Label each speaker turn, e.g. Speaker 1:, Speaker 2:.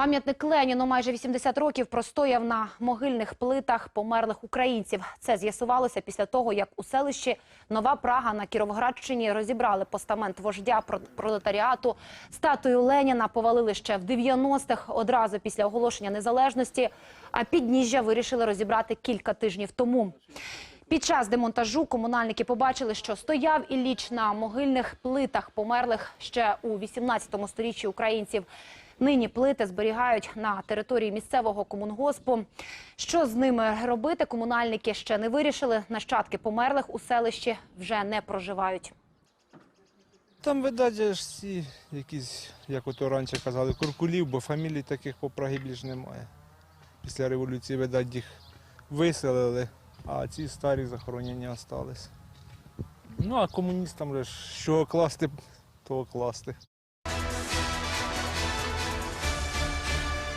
Speaker 1: Пам'ятник Леніну майже 80 років простояв на могильних плитах померлих українців. Це з'ясувалося після того, як у селищі Нова Прага на Кіровоградщині розібрали постамент вождя про- пролетаріату. Статую Леніна повалили ще в 90-х, одразу після оголошення незалежності, а підніжжя вирішили розібрати кілька тижнів тому. Під час демонтажу комунальники побачили, що стояв Ілліч на могильних плитах померлих ще у 18 сторіччі українців. Нині плити зберігають на території місцевого комунгоспу. Що з ними робити, комунальники ще не вирішили. Нащадки померлих у селищі вже не проживають.
Speaker 2: Там, видать, ж всі якісь, як ото раніше казали, куркулів, бо фамілій таких по Прагі більш немає. Після революції, видать, їх виселили, а ці старі захоронення залишились. Ну, а комуністам ж що класти, того класти.